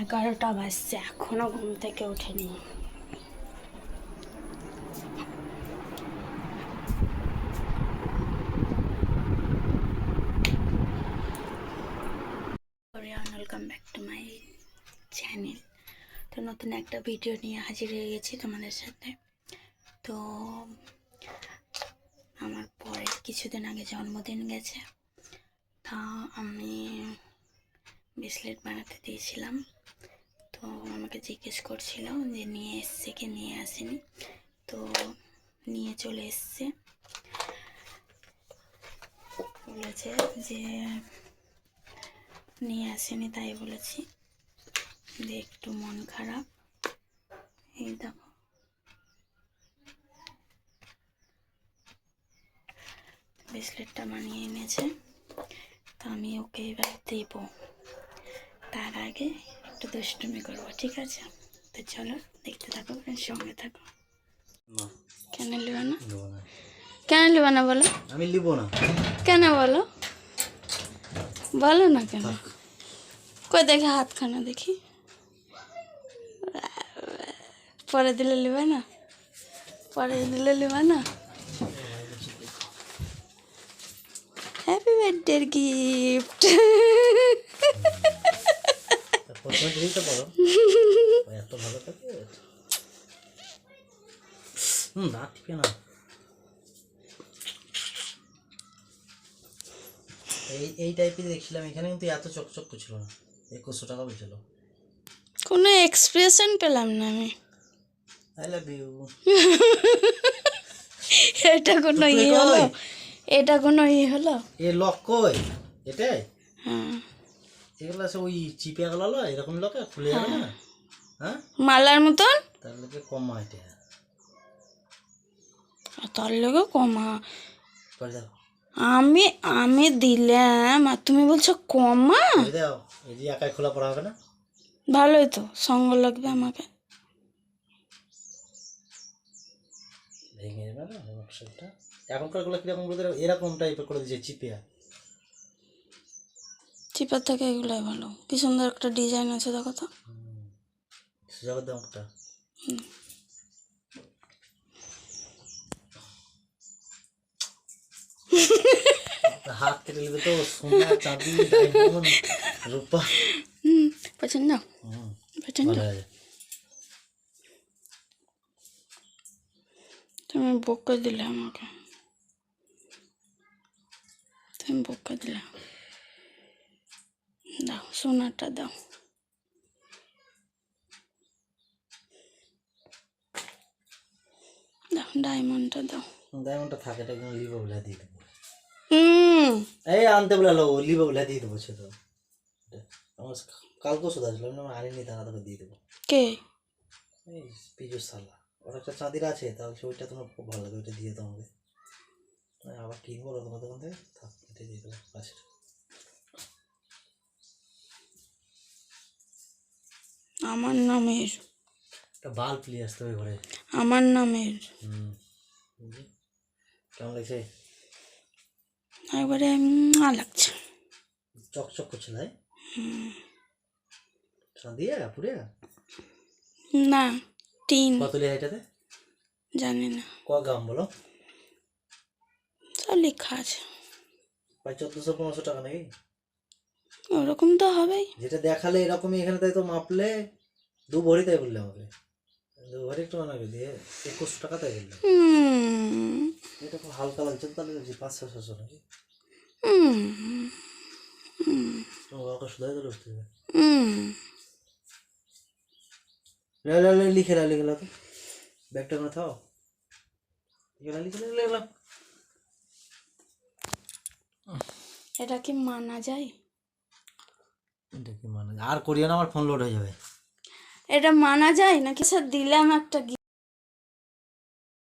এগারোটা বাজছে, এখনও ঘুম থেকে ওঠেনি। Welcome back to my channel তো নতুন একটা ভিডিও নিয়ে হাজির হয়ে গেছি তোমাদের সাথে। তো আমার পরের কিছুদিন আগে জন্মদিন গেছে। তা আমি ব্রেসলেট বানাতে দিয়েছিলাম। আমাকে জিজ্ঞেস করছিল যে নিয়ে এসছে কি নিয়ে আসেনি। তো নিয়ে চলে এসছে। বলেছে যে নিয়ে আসেনি, তাই বলেছি। যে একটু মন খারাপ। এই দেখো। ব্রেসলেটটা বানিয়ে এনেছে। তো আমি ওকে এবার দেব। তার আগে একটু দুষ্টুমি করব ঠিক আছে? তো চলো দেখতে থাকো সঙ্গে থাকো। কেন নেবে না? কেন নেবে না বলো? আমি নিব না। কেন বলো? বলো না কেন? কই দেখে হাতখানা দেখি। পরে দিলে নেবে না? পরে দিলে নেবে না? হ্যাপি বার্থডে গিফট তা প্রথমে দিয়েই তো বলো। ও এত ভালো থাকে? হুম না টিপে না। এই এই টাইপের দেখছিলাম এখানে কিন্তু এত চকচক ছিল না। একুশশো টাকা বলছিল। কোনো এক্সপ্রেশন পেলাম না আমি। আই লাভ ইউ এটা কোনো ই হলো? এটা কোনো ই হলো? এ লক কই? এটাই? হ্যাঁ। এগুলো আছে ওই চিপে গেল এরকম লকে খুলে যাবে না? হ্যাঁ। মালার মতন? তার লোকে কম এটা। তার লোকে কমা পরে দাও। আমি আমি দিলাম আর তুমি বলছো কমা দাও। এই যে একাই খোলা পড়া হবে না? ভালোই তো সঙ্গ লাগবে আমাকে। ভেঙে যাবে না? নকশাটা এখনকারগুলো কীরকম এরকম টাইপের করে দিয়েছে চিপিয়া চিপার থেকে এগুলোই ভালো। কি সুন্দর একটা ডিজাইন আছে দেখো তো। সুযোগের দাম একটা হাত কেটে নেবে তো সোনা চাঁদি ডায়মন্ড রূপা। হুম পছন্দ? হুম, পছন্দ? ভালো আছে তুমি বকে দিলে আমাকে। তুমি বকে দিলে। দাও সোনাটা দাও। দাও ডায়মন্ডটা দাও। ডায়মন্ডটা থাকে এটা কিন্তু লিভো বলে দিয়ে দেবো। এই আনতে বলে লো লিভো বলে দিয়ে দেবো সে তো। আমার কালকেও শুধু আসলো আমি আনিনি তারা তোকে দিয়ে দেবো। কে? এই পিজু সালা ওর একটা চাঁদির আছে তাহলে ওইটা তোমার খুব ভালো লাগে ওইটা দিয়ে দাও আমাকে। আমি আবার কিনবো তোমার দোকান থেকে? থাক এটা দিয়ে দেবো পাশে আমার নামের। একটা বাল্ব নিয়ে আসতে হবে ঘরে। আমার নামের? কেমন লাগছে? একবারে লাগছে। চকচক করছে তাই? চাঁদিয়া পুরে না তিন কত লিয়া এটাতে জানি না। ক গ্রাম বলো? সব লেখা আছে। প্রায় চোদ্দোশো পনেরোশো টাকা নাকি? ওরকম তো হবেই। যেটা দেখালে এরকমই এখানে তাই তো মাপলে। দু ভরি তাই বললে আমাকে দু ভরি একটু বানাবে দিয়ে একুশশো টাকা তাই বললে এটা খুব হালকা লাগছে তাহলে যে পাঁচশো ছশো নাকি। বাবাকে শুধাই তো বুঝতে হবে লে লে লে লিখে লা লিখে তো। ব্যাগটা না থাও। লিখে লা লিখে লা লিখে লা। এটা কি মানা যায়? এটা কি মানে আর করিও না আমার ফোন লোড হয়ে যাবে। এটা মানা যায়? নাকি স্যার দিলাম একটা